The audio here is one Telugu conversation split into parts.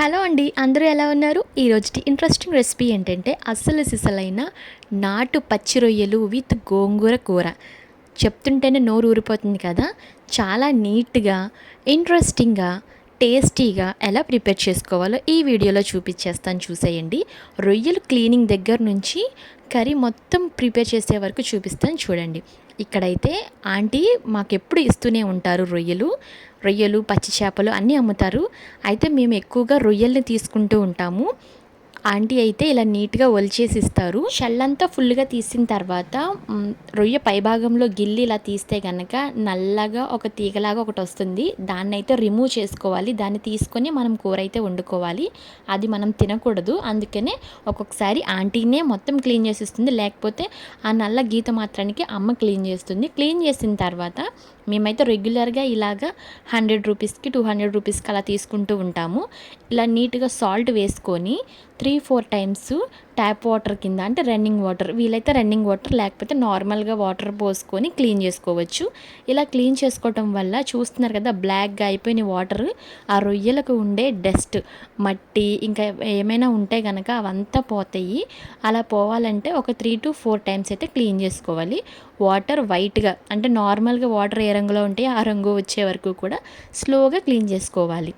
హలో అండి అందరూ ఎలా ఉన్నారు? ఈరోజు ఇంట్రెస్టింగ్ రెసిపీ ఏంటంటే అస్సలు సిసలైన నాటు పచ్చి రొయ్యలు విత్ గోంగూర కూర. చెప్తుంటేనే నోరు ఊరిపోతుంది కదా? చాలా నీట్గా ఇంట్రెస్టింగ్గా టేస్టీగా ఎలా ప్రిపేర్ చేసుకోవాలో ఈ వీడియోలో చూపించేస్తాను. చూసేయండి. రొయ్యలు క్లీనింగ్ దగ్గర నుంచి కర్రీ మొత్తం ప్రిపేర్ చేసే వరకు చూపిస్తాను. చూడండి. ఇక్కడైతే ఆంటీ మాకెప్పుడు ఇస్తూనే ఉంటారు రొయ్యలు. రొయ్యలు పచ్చి చేపలు అన్నీ అమ్ముతారు. అయితే మేము ఎక్కువగా రొయ్యల్ని తీసుకుంటూ ఉంటాము. ఆంటీ అయితే ఇలా నీట్గా ఒలిచేసి ఇస్తారు షెల్లంతా ఫుల్గా తీసిన తర్వాత రొయ్య పైభాగంలో గిల్లి ఇలా తీస్తే కనుక నల్లగా ఒక తీగలాగా ఒకటి వస్తుంది. దాన్ని అయితే రిమూవ్ చేసుకోవాలి. దాన్ని తీసుకొని మనం కూర అయితే వండుకోవాలి. అది మనం తినకూడదు. అందుకనే ఒక్కొక్కసారి ఆంటీనే మొత్తం క్లీన్ చేసిస్తుంది. లేకపోతే ఆ నల్ల గీత మాత్రానికి అమ్మ క్లీన్ చేస్తుంది. క్లీన్ చేసిన తర్వాత మేమైతే రెగ్యులర్గా ఇలాగా హండ్రెడ్ రూపీస్కి టూ హండ్రెడ్ రూపీస్కి అలా తీసుకుంటూ ఉంటాము. ఇలా నీట్గా సాల్ట్ వేసుకొని three four times tap water కింద అంటే రన్నింగ్ వాటర్ వీలైతే రన్నింగ్ వాటర్ లేకపోతే నార్మల్గా వాటర్ పోసుకొని క్లీన్ చేసుకోవచ్చు. ఇలా క్లీన్ చేసుకోవటం వల్ల చూస్తున్నారు కదా బ్లాక్గా అయిపోయిన వాటర్ ఆ రొయ్యలకు ఉండే డస్ట్ మట్టి ఇంకా ఏమైనా ఉంటే కనుక అవంతా పోతాయి. అలా పోవాలంటే ఒక త్రీ టు ఫోర్ టైమ్స్ అయితే క్లీన్ చేసుకోవాలి. వాటర్ వైట్గా అంటే నార్మల్గా వాటర్ ఏ రంగులో ఉంటే ఆ రంగు వచ్చే వరకు కూడా స్లోగా క్లీన్ చేసుకోవాలి.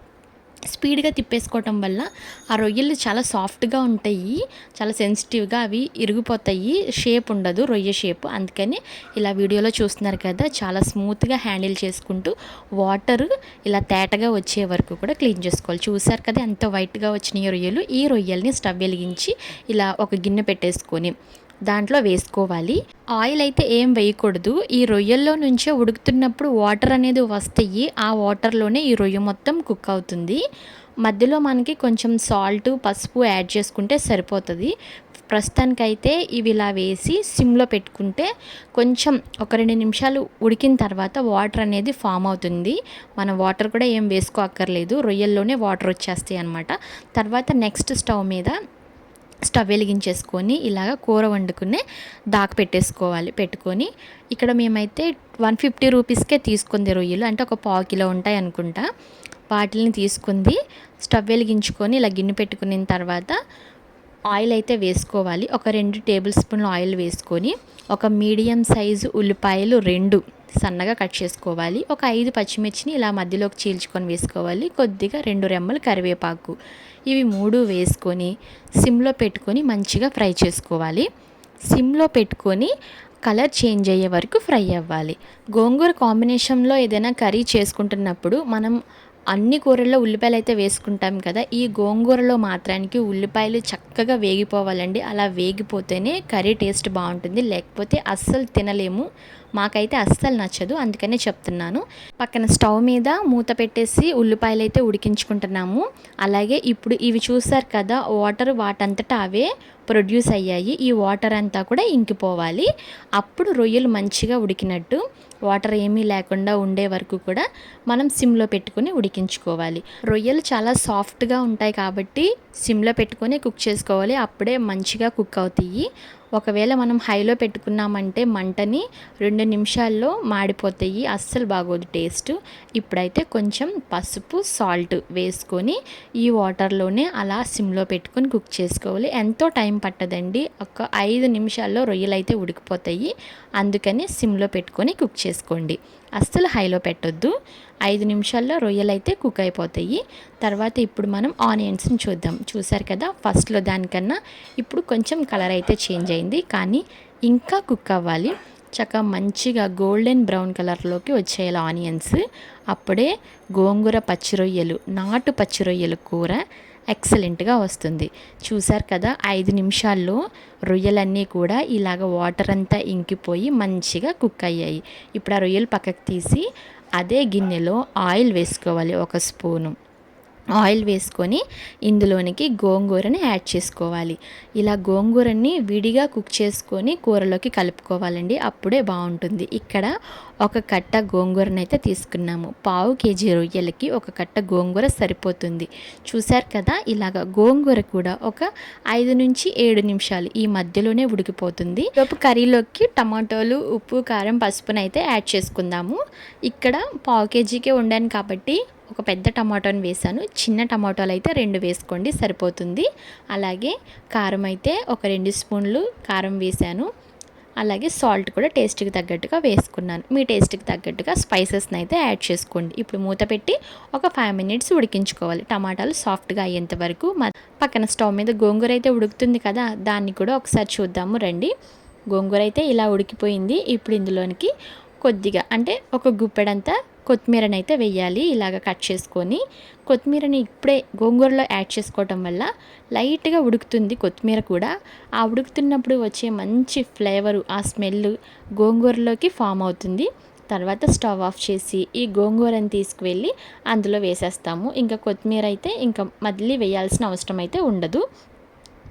స్పీడ్గా తిప్పేసుకోవటం వల్ల ఆ రొయ్యలు చాలా సాఫ్ట్గా ఉంటాయి. చాలా సెన్సిటివ్గా అవి ఇరిగిపోతాయి. షేప్ ఉండదు రొయ్య షేప్. అందుకని ఇలా వీడియోలో చూస్తున్నారు కదా చాలా స్మూత్గా హ్యాండిల్ చేసుకుంటూ వాటర్ ఇలా తేటగా వచ్చే వరకు కూడా క్లీన్ చేసుకోవాలి. చూసారు కదా ఎంత వైట్గా వచ్చినాయి రొయ్యలు. ఈ రొయ్యల్ని స్టవ్ వెలిగించి ఇలా ఒక గిన్నె పెట్టేసుకొని దాంట్లో వేసుకోవాలి. ఆయిల్ అయితే ఏం వేయకూడదు. ఈ రొయ్యల్లో నుంచే ఉడుకుతున్నప్పుడు వాటర్ అనేది వస్తాయి. ఆ వాటర్లోనే ఈ రొయ్య మొత్తం కుక్ అవుతుంది. మధ్యలో మనకి కొంచెం సాల్ట్ పసుపు యాడ్ చేసుకుంటే సరిపోతుంది. ప్రస్తుతానికైతే ఇవి ఇలా వేసి సిమ్లో పెట్టుకుంటే కొంచెం ఒక రెండు నిమిషాలు ఉడికిన తర్వాత వాటర్ అనేది ఫామ్ అవుతుంది. మనం వాటర్ కూడా ఏం వేసుకో అక్కర్లేదు. రొయ్యల్లోనే వాటర్ వచ్చేస్తాయి అనమాట తర్వాత నెక్స్ట్ స్టవ్ మీద స్టవ్ వెలిగించేసుకొని ఇలాగ కూర వండుకునే దాకా పెట్టేసుకోవాలి పెట్టుకొని. ఇక్కడ మేమైతే వన్ ఫిఫ్టీ రూపీస్కే తీసుకుంది రొయ్యలు. అంటే ఒక పావు కిలో ఉంటాయి అనుకుంటా. వాటిని తీసుకుంది. స్టవ్ వెలిగించుకొని ఇలా గిన్నె పెట్టుకున్న తర్వాత ఆయిల్ అయితే వేసుకోవాలి. ఒక రెండు టేబుల్ స్పూన్లు ఆయిల్ వేసుకొని ఒక మీడియం సైజు ఉల్లిపాయలు రెండు సన్నగా కట్ చేసుకోవాలి. ఒక ఐదు పచ్చిమిర్చిని ఇలా మధ్యలోకి చీల్చుకొని వేసుకోవాలి. కొద్దిగా రెండు రెమ్మలు కరివేపాకు. ఇవి మూడు వేసుకొని సిమ్లో పెట్టుకొని మంచిగా ఫ్రై చేసుకోవాలి. సిమ్లో పెట్టుకొని కలర్ చేంజ్ అయ్యే వరకు ఫ్రై అవ్వాలి. గోంగూర కాంబినేషన్లో ఏదైనా కర్రీ చేసుకుంటున్నప్పుడు మనం అన్ని కూరల్లో ఉల్లిపాయలు అయితే వేసుకుంటాం కదా ఈ గోంగూరలో మాత్రానికి ఉల్లిపాయలు చక్కగా వేగిపోవాలండి. అలా వేగిపోతేనే కర్రీ టేస్ట్ బాగుంటుంది. లేకపోతే అస్సలు తినలేము. మాకైతే అస్సలు నచ్చదు. అందుకనే చెప్తున్నాను. పక్కన స్టవ్ మీద మూత పెట్టేసి ఉల్లిపాయలు అయితే ఉడికించుకుంటున్నాము. అలాగే ఇప్పుడు ఇవి చూసారు కదా వాటర్ వాటంతటా అవే ప్రొడ్యూస్ అయ్యాయి. ఈ వాటర్ అంతా కూడా ఇంకిపోవాలి. అప్పుడు రొయ్యలు మంచిగా ఉడికినట్టు వాటర్ ఏమీ లేకుండా ఉండే వరకు కూడా మనం సిమ్లో పెట్టుకొని ఉడికించుకోవాలి. రొయ్యలు చాలా సాఫ్ట్గా ఉంటాయి కాబట్టి సిమ్లో పెట్టుకొని కుక్ చేసుకోవాలి. అప్పుడే మంచిగా కుక్ అవుతాయి. ఒకవేళ మనం హైలో పెట్టుకున్నామంటే మంటని రెండు నిమిషాల్లో మాడిపోతాయి. అస్సలు బాగోదు టేస్ట్. ఇప్పుడైతే కొంచెం పసుపు సాల్ట్ వేసుకొని ఈ వాటర్లోనే అలా సిమ్లో పెట్టుకొని కుక్ చేసుకోవాలి. ఎంతో టైం పట్టదండి. ఒక ఐదు నిమిషాల్లో రొయ్యలు అయితే ఉడికిపోతాయి. అందుకని సిమ్లో పెట్టుకొని కుక్ చేసుకోండి. అస్సలు హైలో పెట్టొద్దు. ఐదు నిమిషాల్లో రొయ్యలు అయితే కుక్ అయిపోతాయి. తర్వాత ఇప్పుడు మనం ఆనియన్స్ని చూద్దాం. చూసారు కదా ఫస్ట్లో దానికన్నా ఇప్పుడు కొంచెం కలర్ అయితే చేంజ్ అయింది. కానీ ఇంకా కుక్ అవ్వాలి. చక్కగా మంచిగా గోల్డెన్ బ్రౌన్ కలర్లోకి వచ్చేయాలి ఆనియన్స్. అప్పుడే గోంగూర పచ్చి రొయ్యలు నాటు పచ్చిరొయ్యలు కూర ఎక్సలెంట్గా వస్తుంది. చూసారు కదా ఐదు నిమిషాల్లో రొయ్యలన్నీ కూడా ఇలాగ వాటర్ అంతా ఇంకిపోయి మంచిగా కుక్ అయ్యాయి. ఇప్పుడు ఆ రొయ్యలు పక్కకు తీసి అదే గిన్నెలో ఆయిల్ వేసుకోవాలి ఒక స్పూను. ఆయిల్ వేసుకొని ఇందులోనికి గోంగూరని యాడ్ చేసుకోవాలి. ఇలా గోంగూరని విడిగా కుక్ చేసుకొని కూరలోకి కలుపుకోవాలండి. అప్పుడే బాగుంటుంది. ఇక్కడ ఒక కట్ట గోంగూరని అయితే తీసుకున్నాము. పావు కేజీ రొయ్యలకి ఒక కట్ట గోంగూర సరిపోతుంది. చూశారు కదా ఇలాగ గోంగూర కూడా ఒక ఐదు నుంచి ఏడు నిమిషాలు ఈ మధ్యలోనే ఉడికిపోతుంది. లోపు కర్రీలోకి టమాటోలు ఉప్పు కారం పసుపునైతే యాడ్ చేసుకుందాము. ఇక్కడ పావు కేజీకే వండాను కాబట్టి ఒక పెద్ద టమాటోని వేసాను. చిన్న టమాటోలు అయితే రెండు వేసుకోండి సరిపోతుంది. అలాగే కారం అయితే ఒక రెండు స్పూన్లు కారం వేసాను. అలాగే సాల్ట్ కూడా టేస్ట్కి తగ్గట్టుగా వేసుకున్నాను. మీ టేస్ట్కి తగ్గట్టుగా స్పైసెస్ని అయితే యాడ్ చేసుకోండి. ఇప్పుడు మూత పెట్టి ఒక ఫైవ్ మినిట్స్ ఉడికించుకోవాలి. టమాటాలు సాఫ్ట్గా అయ్యేంత వరకు మ- పక్కన స్టవ్ మీద గోంగూర అయితే ఉడుకుతుంది కదా దాన్ని కూడా ఒకసారి చూద్దాము రండి. గోంగూర అయితే ఇలా ఉడికిపోయింది. ఇప్పుడు ఇందులోనికి కొద్దిగా అంటే ఒక గుప్పెడంతా కొత్తిమీరని అయితే వెయ్యాలి. ఇలాగ కట్ చేసుకొని కొత్తిమీరని ఇప్పుడే గోంగూరలో యాడ్ చేసుకోవటం వల్ల లైట్గా ఉడుకుతుంది కొత్తిమీర కూడా. ఆ ఉడుకుతున్నప్పుడు వచ్చే మంచి ఫ్లేవరు ఆ స్మెల్ గోంగూరలోకి ఫామ్ అవుతుంది. తర్వాత స్టవ్ ఆఫ్ చేసి ఈ గోంగూరని తీసుకువెళ్ళి అందులో వేసేస్తాము. ఇంకా కొత్తిమీర అయితే ఇంకా మళ్ళీ వేయాల్సిన అవసరం అయితే ఉండదు.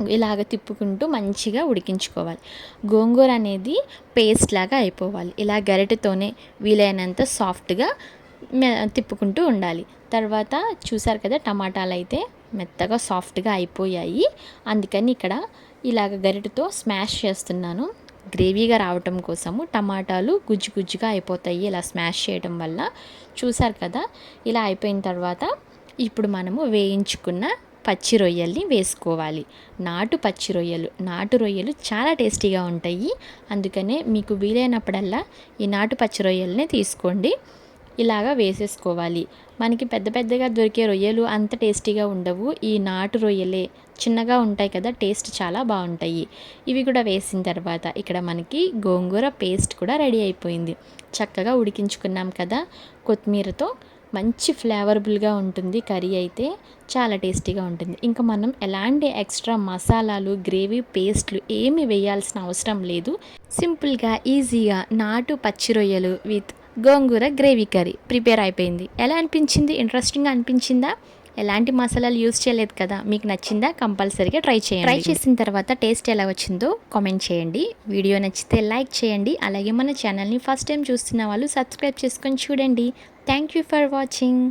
ఇలాగ తిప్పుకుంటూ మంచిగా ఉడికించుకోవాలి. గోంగూర అనేది పేస్ట్ లాగా అయిపోవాలి. ఇలా గరిటెతోనే వీలైనంత సాఫ్ట్గా మె- తిప్పుకుంటూ ఉండాలి. తర్వాత చూసారు కదా టమాటాలు అయితే మెత్తగా సాఫ్ట్గా అయిపోయాయి. అందుకని ఇక్కడ ఇలాగ గరిటెతో స్మాష్ చేస్తున్నాను. గ్రేవీగా రావటం కోసము టమాటాలు గుజ్జు గుజ్జుగా అయిపోతాయి ఇలా స్మాష్ చేయడం వల్ల. చూసారు కదా ఇలా అయిపోయిన తర్వాత ఇప్పుడు మనము వేయించుకున్న పచ్చి రొయ్యల్ని వేసుకోవాలి. నాటు పచ్చి రొయ్యలు నాటు రొయ్యలు చాలా టేస్టీగా ఉంటాయి. అందుకనే మీకు వీలైనప్పుడల్లా ఈ నాటు పచ్చి రొయ్యల్ని తీసుకోండి. ఇలాగా వేసేసుకోవాలి. మనకి పెద్ద పెద్దగా దొరికే రొయ్యలు అంత టేస్టీగా ఉండవు. ఈ నాటు రొయ్యలే చిన్నగా ఉంటాయి కదా టేస్ట్ చాలా బాగుంటాయి. ఇవి కూడా వేసిన తర్వాత ఇక్కడ మనకి గోంగూర పేస్ట్ కూడా రెడీ అయిపోయింది. చక్కగా ఉడికించుకున్నాం కదా కొత్తిమీరతో. మంచి ఫ్లేవరబుల్గా ఉంటుంది కర్రీ అయితే చాలా టేస్టీగా ఉంటుంది. ఇంకా మనం ఎలాంటి ఎక్స్ట్రా మసాలాలు గ్రేవీ పేస్ట్లు ఏమి వేయాల్సిన అవసరం లేదు. సింపుల్గా ఈజీగా నాటు పచ్చి రొయ్యలు with gongura gravy curry prepare అయిపోయింది. ఎలా అనిపించింది? ఇంట్రెస్టింగ్గా అనిపించిందా? ఎలాంటి మసాలాలు యూస్ చేయలేదు కదా మీకు నచ్చిందా కంపల్సరీగా ట్రై చేయండి. ట్రై చేసిన తర్వాత టేస్ట్ ఎలా వచ్చిందో కామెంట్ చేయండి. వీడియో నచ్చితే లైక్ చేయండి. అలాగే మన ఛానల్ని ఫస్ట్ టైం చూస్తున్న వాళ్ళు సబ్స్క్రైబ్ చేసుకొని చూడండి. Thank you for watching.